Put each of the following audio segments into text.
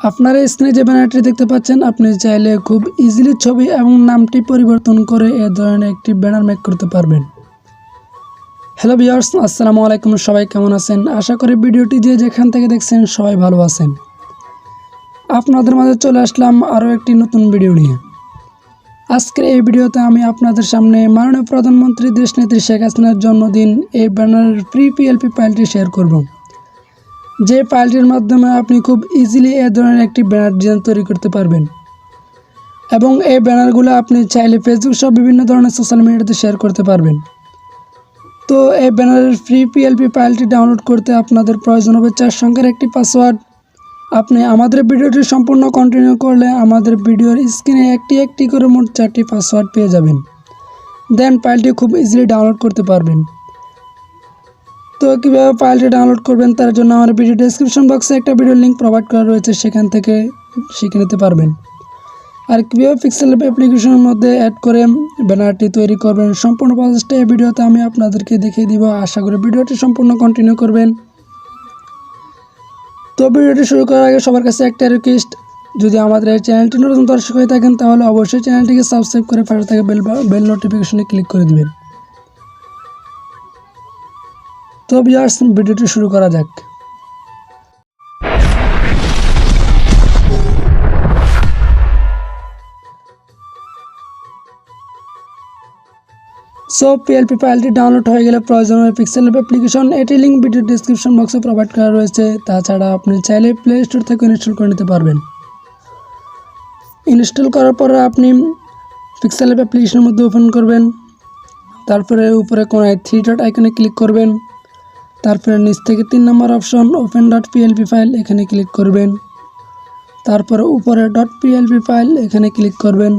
আপনারা স্ক্রিনে যে ব্যানারটি দেখতে পাচ্ছেন, আপনি চাইলে খুব ইজিলি ছবি এবং নামটি পরিবর্তন করে এ ধরনের একটি ব্যানার মেক করতে পারবেন। হ্যালো বিয়ার্স আসসালামু আলাইকুম, সবাই কেমন আছেন? আশা করি ভিডিওটি যে যেখান থেকে দেখছেন, সবাই ভালো আছেন। আপনাদের মাঝে চলে আসলাম আরও একটি নতুন ভিডিও নিয়ে। আজকের এই ভিডিওতে আমি আপনাদের সামনে মাননীয় প্রধানমন্ত্রী দেশনেত্রী শেখ হাসিনার জন্মদিন এই ব্যানারের প্রি পিএলপি ফাইলটি শেয়ার করব। যে ফাইলটির মাধ্যমে আপনি খুব ইজিলি এ ধরনের একটি ব্যানার ডিজাইন তৈরি করতে পারবেন। এবং এই ব্যানারগুলো আপনি চাইলে ফেসবুক সহ বিভিন্ন ধরনের সোশ্যাল মিডিয়াতে শেয়ার করতে পারবেন। তো এই ব্যানারের ফ্রি পিএলপি ফাইলটি ডাউনলোড করতে আপনাদের প্রয়োজন হবে চার সংখ্যার একটি পাসওয়ার্ড আপনি আমাদের ভিডিওটি সম্পূর্ণ কন্টিনিউ করলে আমাদের ভিডিওর স্ক্রিনে একটি একটি করে মোট চারটি পাসওয়ার্ড পেয়ে যাবেন। দেন ফাইলটি খুব ইজিলি ডাউনলোড করতে পারবেন। তো কীভাবে ফাইলটি ডাউনলোড করবেন তার জন্য আমার ভিডিও ডেসক্রিপশন বক্সে একটা ভিডিও লিঙ্ক প্রোভাইড করা রয়েছে, সেখান থেকে শিখে নিতে পারবেন। আর কীভাবে পিক্সেল অ্যাপ্লিকেশনের মধ্যে অ্যাড করে ব্যানারটি তৈরি করবেন, সম্পূর্ণ প্রসেসটা এই ভিডিওতে আমি আপনাদেরকে দেখিয়ে দিব। আশা করি ভিডিওটি সম্পূর্ণ কন্টিনিউ করবেন। তো ভিডিওটি শুরু করার আগে সবার কাছে একটা রিকোয়েস্ট যদি আমাদের এই চ্যানেলটি নতুন দর্শক হয়ে থাকেন, তাহলে অবশ্যই চ্যানেলটিকে সাবস্ক্রাইব করে পাশে থাকা বেল বেল নোটিফিকেশনে ক্লিক করে দিবেন। তো বিয়ার্স ভিডিওটি শুরু করা যাক। সো পিএলপি ফাইলটি ডাউনলোড হয়ে গেলে প্রয়োজন হয় পিক্সেল অ্যাপ্লিকেশন এটি লিঙ্ক ভিডিও ডিসক্রিপশন বক্সে প্রোভাইড করা রয়েছে। তাছাড়া আপনি চাইলে প্লে স্টোর থেকে ইনস্টল করে নিতে পারবেন। ইনস্টল করার পরে আপনি পিক্সেল অ্যাপ্লিকেশনের মধ্যে ওপেন করবেন। তারপরে উপরে কোনায় থ্রি ডট আইকনে ক্লিক করবেন। তারপরে নিচ থেকে তিন number option open dot PLP file এখানে ক্লিক করবেন। তারপরে উপরে ডট পিএলপি ফাইল এখানে ক্লিক করবেন।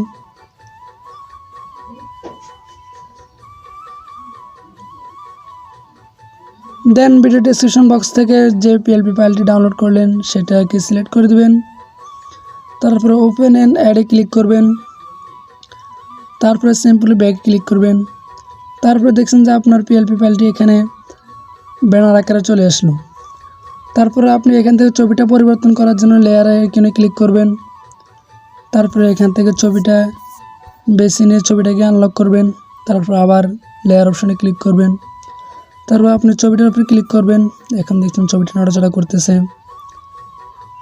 দেন ভিডিও ডিসক্রিপশন বক্স থেকে যে পিএলপি ফাইলটি ডাউনলোড করলেন, সেটাকে সিলেক্ট করে দেবেন। তারপরে ওপেন অ্যান্ড অ্যাডে ক্লিক করবেন। তারপরে সিম্পলি ব্যাগ ক্লিক করবেন। তারপরে দেখছেন যে আপনার পিএলপি ফাইলটি এখানে ব্যানার আকারে চলে আসলো। তারপরে আপনি এখান থেকে ছবিটা পরিবর্তন করার জন্য লেয়ারে এখানে ক্লিক করবেন। তারপরে এখান থেকে ছবিটা বেছে নিয়ে ছবিটাকে আনলক করবেন। তারপর আবার লেয়ার অপশনে ক্লিক করবেন। তারপর আপনি ছবিটার উপরে ক্লিক করবেন। এখন দেখছেন ছবিটা নড়াচড়া করতেছে।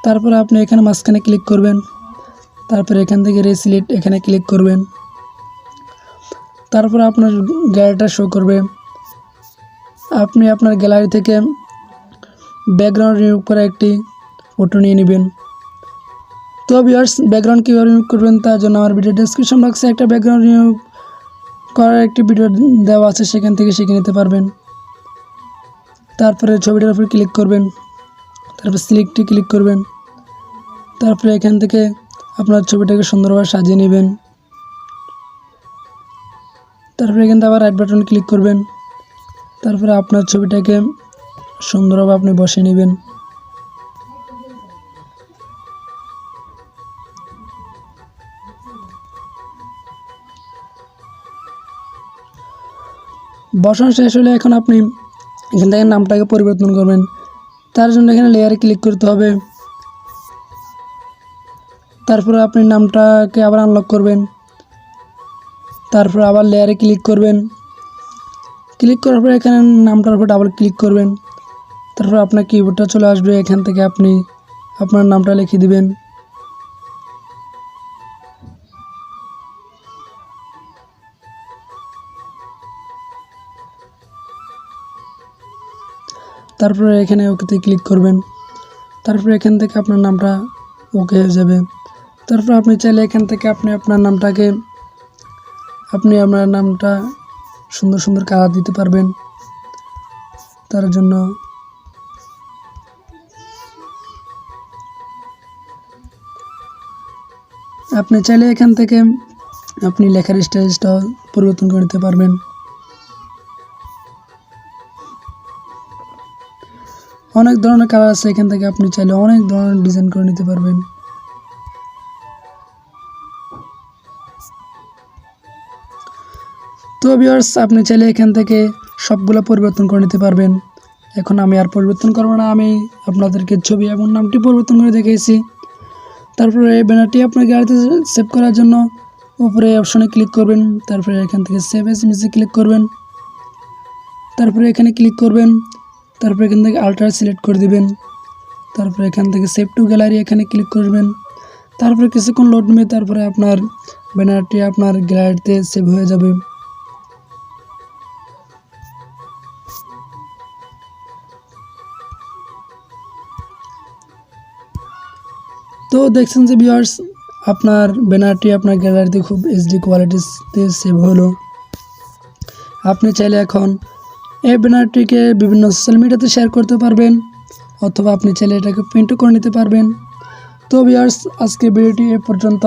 তারপরে আপনি এখানে মাঝখানে ক্লিক করবেন। তারপরে এখান থেকে রেসিলেট এখানে ক্লিক করবেন। তারপর আপনার গ্যালারিটা শো করবে। আপনি আপনার গ্যালারি থেকে ব্যাকগ্রাউন্ড রিমুভ করা একটি ফটো নিয়ে নেবেন। তো ভিউয়ার্স ব্যাকগ্রাউন্ড কীভাবে রিমুভ করবেন তার জন্য আমার ভিডিও ডেসক্রিপশন বক্সে একটা ব্যাকগ্রাউন্ড রিমুভ করার একটি ভিডিও দেওয়া আছে, সেখান থেকে শিখে নিতে পারবেন। তারপরে ছবিটার উপর ক্লিক করবেন। তারপর সিলেক্টে ক্লিক করবেন। তারপরে এখান থেকে আপনার ছবিটাকে সুন্দরভাবে সাজিয়ে নেবেন। তারপরে এখান থেকে আবার রাইট বাটন ক্লিক করবেন। তারপরে আপনার ছবিটাকে সুন্দরভাবে আপনি বসে নেবেন। বসানো শেষ হলে এখন আপনি এখান থেকে নামটাকে পরিবর্তন করবেন। তার জন্য এখানে লেয়ারে ক্লিক করতে হবে। তারপরে আপনি নামটাকে আবার আনলক করবেন। তারপর আবার লেয়ারে ক্লিক করবেন। ক্লিক করার পরে এখানে নামটার উপর ডাবল ক্লিক করবেন। তারপর আপনার কিবোর্ডটা চলে আসবে। এখান থেকে আপনি আপনার নামটা লিখে দিবেন। তারপরে এখানে ওকেতে ক্লিক করবেন। তারপরে এখান থেকে আপনার নামটা ওকে হয়ে যাবে। তারপর আপনি চাইলে এখান থেকে আপনি আপনার নামটাকে, আপনি আপনার নামটা সুন্দর সুন্দর কালার দিতে পারবেন। তার জন্য আপনি চাইলে এখান থেকে আপনি লেখার স্টাইলটাও পরিবর্তন করে নিতে পারবেন। অনেক ধরনের কালার আছে এখান থেকে, আপনি চাইলে অনেক ধরনের ডিজাইন করে নিতে পারবেন। তো ভিউয়ার্স আপনি চাইলে এখান থেকে সবগুলো পরিবর্তন করে নিতে পারবেন। এখন আমি আর পরিবর্তন করব না, আমি আপনাদেরকে ছবি এবং নামটি পরিবর্তন করে দেখিয়েছি। তারপরে এই ব্যানারটি আপনার গ্যালারিতে সেভ করার জন্য উপরে অপশনে ক্লিক করবেন, তারপরে এখান থেকে সেভ এস মিসে ক্লিক করবেন। তারপরে এখানে ক্লিক করবেন, তারপরে এখান থেকে আল্ট্রা সিলেক্ট করে দিবেন। তারপরে এখান থেকে সেভ টু গ্যালারি এখানে ক্লিক করবেন। তারপরে কিছুক্ষণ লোড নেবে তারপরে আপনার ব্যানারটি আপনার গ্যালারিতে সেভ হয়ে যাবে। তো দেখছেন যে ভিউয়ার্স আপনার ব্যানারটি, আপনার গ্যালারিতে খুব এইচডি কোয়ালিটিতে সেভ হলো। আপনি চাইলে এখন এই ব্যানারটিকে বিভিন্ন সোশ্যাল মিডিয়াতে শেয়ার করতে পারবেন, অথবা আপনি চাইলে এটাকে প্রিন্টও করে নিতে পারবেন। তো ভিউয়ার্স আজকে ভিডিওটি এ পর্যন্ত।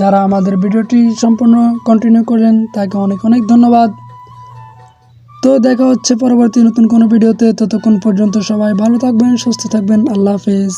যারা আমাদের ভিডিওটি সম্পূর্ণ কন্টিনিউ করেন, তাকে অনেক অনেক ধন্যবাদ। তো দেখা হচ্ছে পরবর্তী নতুন কোনো ভিডিওতে, ততক্ষণ পর্যন্ত সবাই ভালো থাকবেন, সুস্থ থাকবেন, আল্লাহ হাফেজ।